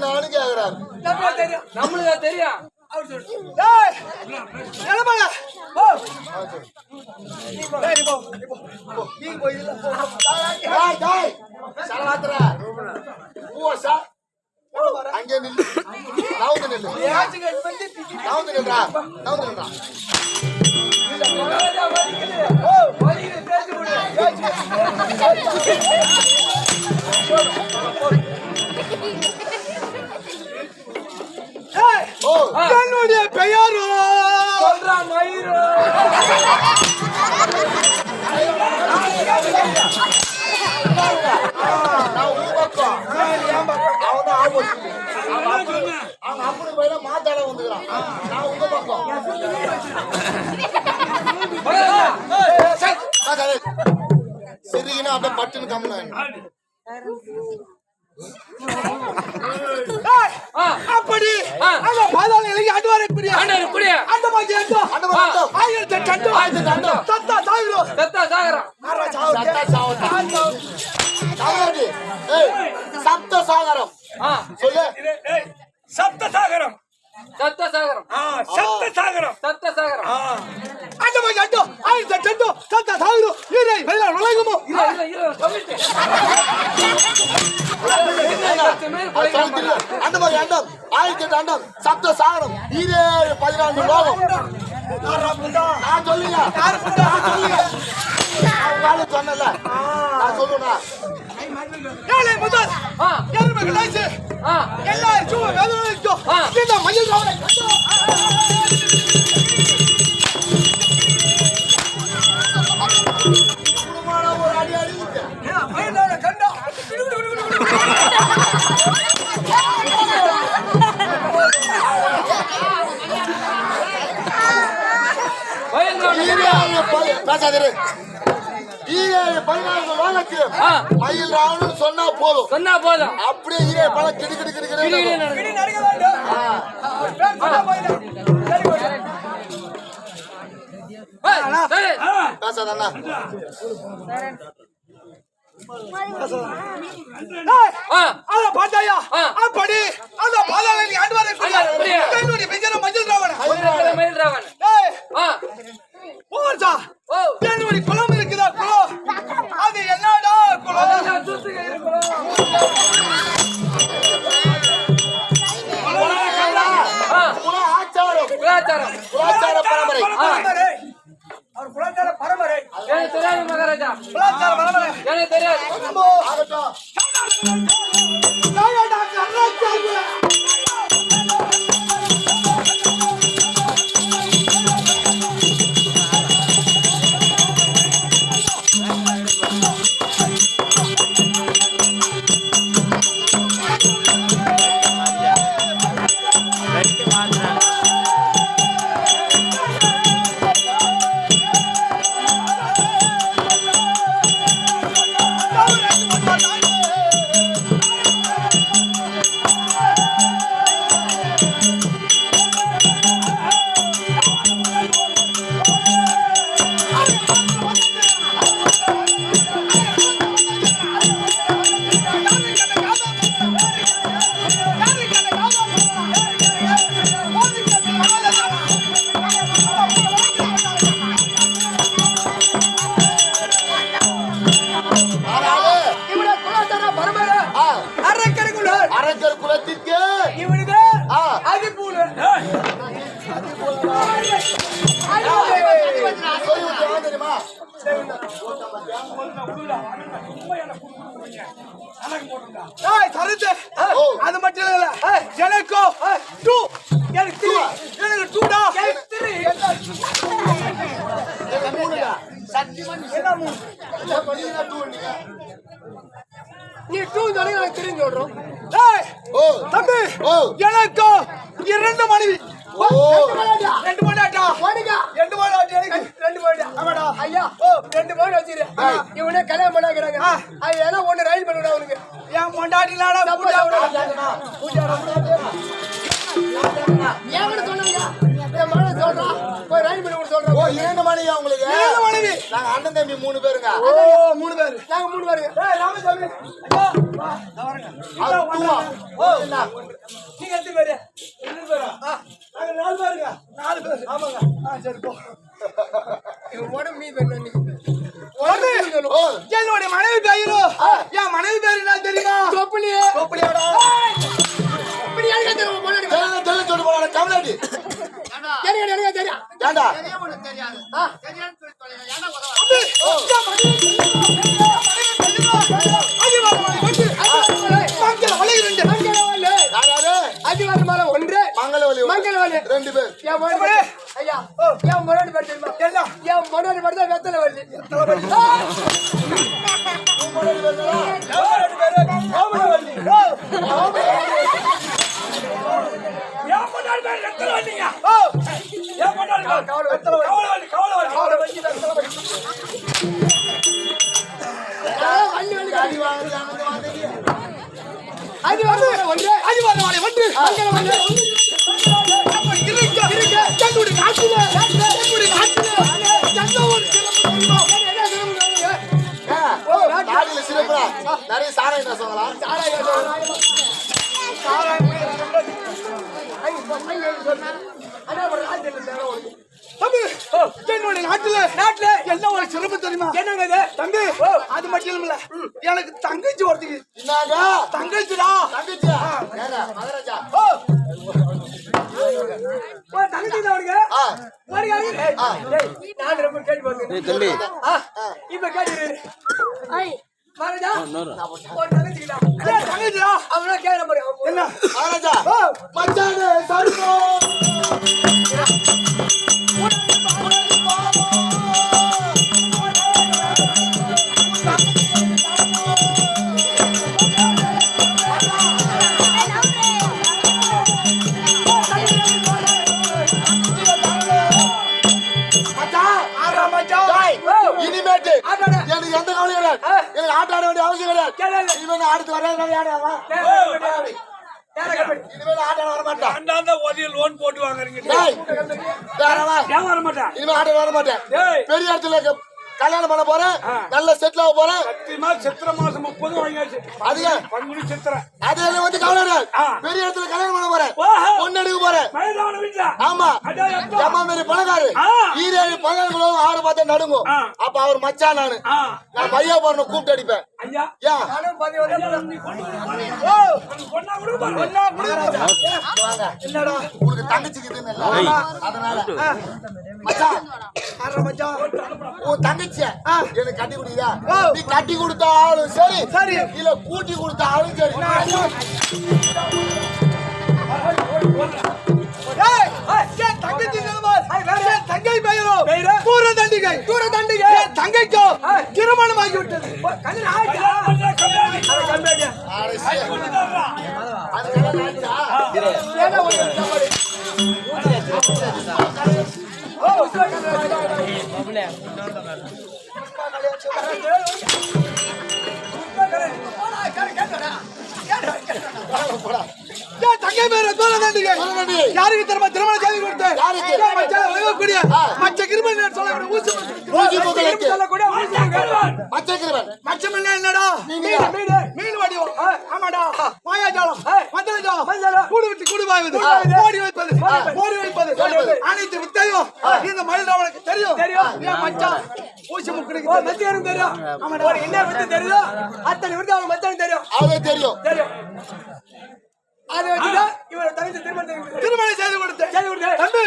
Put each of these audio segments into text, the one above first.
நானும் கேக்குறாரு நம்மளுக்கு தெரியும் அங்கே நில்லு. நவுந்து நில்லு. நவுந்து நில்றா. நவுந்து நில்றா. ஓ வலிக்குது பேசி விடு அப்படி. அந்த பாதாள நிலைக்கு அட்வாரை பிடியா. ஆண்டவர் குடிய அந்த மாதிரி அந்த மாதிரி அண்டம். ஆயிரத்தி அண்டோ ஆயிரத்தி அண்டம். தத்தா சாகுறோம். செத்தா சாகரம் ஆறா சாவு. சாவடி. ஏய், சப்த சாகரம். ஆ. சொல்லு. சப்த சாகரம். சத்த சாகரம் ஆ சப்த சாகரம் சத்த சாகரம். ஈரேழு பதினான்கு லோகம் நான் சொல்லுங்க. சொன்னல. நான் சொல்லுவேனா பேசாதீரு. ஆ. மயில் ராவணன் சொன்னா போதும். சொன்னா போதும். அப்படியே ஈரே பழம் கிடு கிடு கிடு கிளி கிளி கிடு நடக்கும். இடி நடக்க வேண்டும் அவர் பேர் சொன்னா போயிடும் சரி. போயிடும் ஏய், சரி. பேசாத அண்ணா. ஏய், ஆ. அத பார்த்தாயா? ஆ. அப்படி அந்த. என்னுடைய பெஞ்சர மஞ்சள் ராவனை மயில் ராவன் போச்சா குளம் இருக்குதா குளம்? அது என்னடா குளம்? தூத்துக்கு இருக்கணும் அது மட்டும் இல்ல எனக்கு? டூ. எனக்கு த்ரீ. எனக்கு டூடா? எனக்கு த்ரீ. நீ டூ சொல்லி எனக்கு த்ரீ சொல்றோம். ஏய். ஓ. தம்பி. எனக்கு? இரண்டு மனைவி. ஓ. ரெண்டு மணியாட்டா ரெண்டு மணியாட்டி எனக்கு. ரெண்டு மணி ஆமாடா. ஐயா. ஓ ரெண்டு மணி வச்சிரு இவனே கல்யாணம் பண்ணாங்கிறாங்க அது ஏன்னா ஒண்ணு ரயில் பண்ணுடா அவனுக்கு. என் பொண்டாட்டி இல்லாடா பூஜா ஏன் சொன்னாங்க என் மகனை சொல்றான் போய் ரயில் பண்ணி ஓ இரண்டு மனைவி உங்களுக்கு? என்ன மனைவி? நாங்க அண்ணன் தம்பி மூணு பேருங்க. ஓ மூணு பேர். நாங்க மூணு பேருங்க. ஏய் ராமசாமி ஐயா. வா. ஓ? நீங்க எத்தனை பேரு ரெண்டு பேரா? ஆ, நாங்க நாலு பேருங்க நாலு பேர். ஆமாங்க. ஆ சரி போ. உடம்பு பண்ணு நீ. ஒண்ணு. ஓ, என்னுடைய மனைவி பேரு? என் மனைவி பேரு என்ன தெரியுமா? இப்படி எனக்கு தெரியும், போறானே, கமலாடி. தெரியும், எனக்கு தெரியும். ஏண்டா? ஆ. ஒரு. மங்களவாளி. ரெண்டு பேர். என் முன்னாடி ஐயா என் முன்னாடி பேர் தெரியுமா? என்ன? என் முன்னாடி பேர் தான் வெத்தலை வள்ளி. அதிகாரி மரம் ஒன்று. அதிகாரி ஒன்று. நிறைய சாராயம் காசுவாங்களா? தம்பி என்னுடைய நாட்டுல நாட்டுல? என்ன ஒரு சிறப்பு தெரியுமா? என்னங்க தம்பி அது மட்டும் இல்ல எனக்கு தங்கச்சி ஒருத்திக்கு என்னங்க? தங்கச்சிடா. மகாராஜா. தங்கச்சி. டேய், நான் ரொம்ப கேட்டு மகாராஜா, தங்கச்சிடா அவனா கேட்கிற பாரு. என்ன? மகாராஜா. மச்சானே, சருகோ. இனிமேல் ஆட்ட வர மாட்டேன் அந்தாந்த உதவி லோன் போட்டு வாங்குறீங்க டேய்? ஏன் வர மாட்டேன் இனிமே ஆட்ட வர மாட்டேன். பெரிய இடத்துல கல்யாணம் பண்ண போறேன். நல்ல செட்டில் ஆக போறேன். சத்தியமா சித்திர மாசம் முப்பது வாங்கியாச்சு. அதுங்க பங்குனி சித்திரை. அது என்ன வந்து கவலை. பெரிய இடத்துல கல்யாணம் பண்ண போறேன். பொண்ணு எடுக்க போறேன். ஆமா. அம்மா மாரி பணக்காரு. ஈரேழு பணங்களும் ஆறு பார்த்தா நடுங்கும். அப்ப அவர் மச்சான் நானு. நான் பையா போறேன் கூப்பிட்டு அடிப்பேன். என்னடா? தங்கச்சிக்கு. அதனால. மச்சான். மச்சான். உன் தங்கச்சிய எனக்கு கட்டி கொடுக்குதா ஓ. நீ கட்டி கொடுத்தாலும் சரி சரி. இல்ல கூட்டி கொடுத்தாலும் சரி. ஏய், என் தங்கச்சி நிலமார். என் தங்கை பெயரோ? தூர தண்டிகை. தூர தண்டிகை. தங்கைக்கோ? திருமணமாகி விட்டது கல்யாணம் என் தங்கை பெயரோ தூர தண்டிகை தூர தண்டிகை. யாருக்கு கொடுத்தேன் யாருக்கு? என் மச்சான் வயவக்கூடிய ஆ. மச்ச கிருமன் சொல்லக்கூடிய ஊசி. ஊசி. மச்சம் என்ன என்னடா. மீன் மீன் வடிவம் ஆமாடா. மாயாஜாலம் மந்திரஜாலம் மந்திரஜாலம். கூடு விட்டு கூடு பாய்வது ஓடி வைப்பது. ஓடி வைப்பது. அனைத்து வித்தையும் இந்த மயில் ராவனுக்கு தெரியும். தெரியும். மச்சான்? ஊசி முக்குடுக்கு மத்தியானம் தெரியும். ஒரு என்ன வித்து தெரியுதோ அத்தனை வித்து அவனுக்கு மத்தியானம் தெரியும். அவனுக்கு தெரியும். தெரியும். அதை வச்சுதான் இவரை தகுந்த திருமணம். திருமணம் செய்து கொடுத்தேன் செய்து கொடுத்தாரு. தம்பி.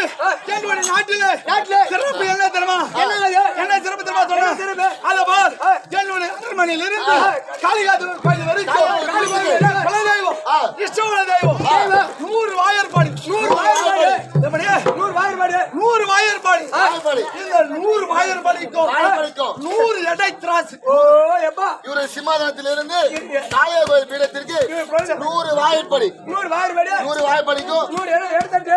என்னுடைய நாட்டில நாட்டுல சிறப்பு என்ன தெரியுமா என்ன? என்ன சிறப்பு தெரியுமா சொல்றேன் சிறப்பு? அத பார் என்னுடைய அரண்மனையில் இருந்து. காளிகாது கோயில் வரைக்கும். இஷ்டமுள்ள தெய்வம் நூறு வாயற்பாடி. எப்படியே? நூறு வாயில்பாடு நூறு வாய்ப்பாடி. இந்த நூறு வாயற்பாடிக்கும் வாயற்பாடிக்கும். நூறு எடை திராசு. ஓ எப்பா. இவரு சிம்மாதனத்திலிருந்து காளைய கோயில் பீடத்திற்கு நூறு வாய்ப்படி நூறு வாயில்பாடு நூறு வாய்ப்படிக்கும் நூறு இடம் எடுத்துட்டு.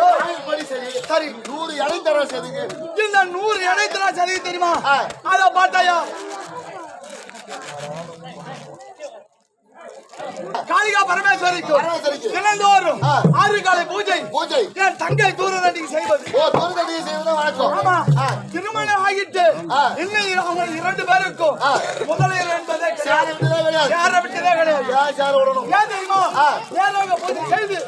வாய்ப்படி சரி. சரி நூறு இலை தர சதுக்கு இந்த நூறு எடை திராசு அதிகம் தெரியுமா. அத பார்த்தாயா? காளிகா பரமேஸ்வரிக்கு. தினந்தோறும். ஆறு காலை பூஜை பூஜை என் தங்கை தூரதண்டிக்கு செய்வது ஓ தோல்கட்டி செய்வது வணக்கம் ஆமா. திருமணம் ஆகிட்டு. இன்னும் அவங்க இரண்டு பேருக்கும். முதலில் என்பதே கிடையாது சேர விட்டதே கிடையாது ஏன் ஏன் தெரியுமா ஆ. ஏழோக பூஜை செய்து.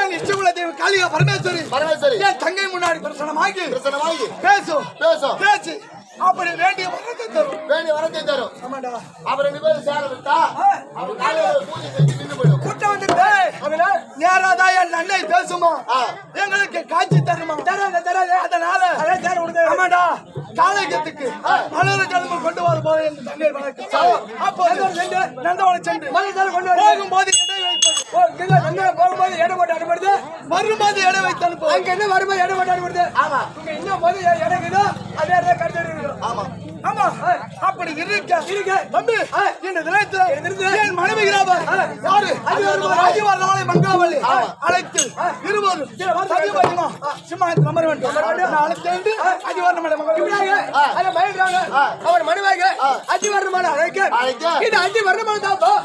என் இஷ்டகுல தேவி காளிகா பரமேஸ்வரி பரமேஸ்வரி என் தங்கை முன்னாடி பிரசனமாகி பிரச்சனை வாங்கி பேசும் பேசும் பேச்சு அப்படி வேண்டிய வரத்தை தரும். வேண்டிய வரத்தை தரும். ஆமாடா அப்புறம் ரெண்டு பேரும் சேர விட்டா அப்ப காலையில பூஜை செஞ்சு நின்று போயிடும். கூட்டம் வந்துட்டு அதனால நேராதா என் அன்னை பேசுமா. எங்களுக்கு காட்சி தருமா? தராது தராது அதனால. ஆமாடா காலகத்துக்கு மலர் கிழமை கொண்டு வர போது என்று தண்ணீர் வழக்கு அப்போ நந்தவனம் சென்று போகும்போது இடை வைப்பது போகும்போது இடம் போட்டு அனுப்புறது? வரும்போது இடை வைத்து அங்க என்ன வரும்போது இடம் போட்டு ஆமா. இங்க இன்னும் போது இடம் இருக்குதோ அதே இடத்துல இருக்குது ஆமா. ஆமா. அப்படி இருக்க. இருக்க. தம்பி இந்த தினத்துல என் மனைவி யாரு? ராஜிவார் நாளை மங்காவள்ளி அழைத்து இருவர் சதிபதிமா சிம்மாயத்தில் அமர வேண்டும். அழைத்து அஜிவார் நம்மளை இப்படியாக. அதை மயில்றாங்க அவன் மனுவாக வருடமான அழைக்க. இது அஞ்சு வருடமான தான்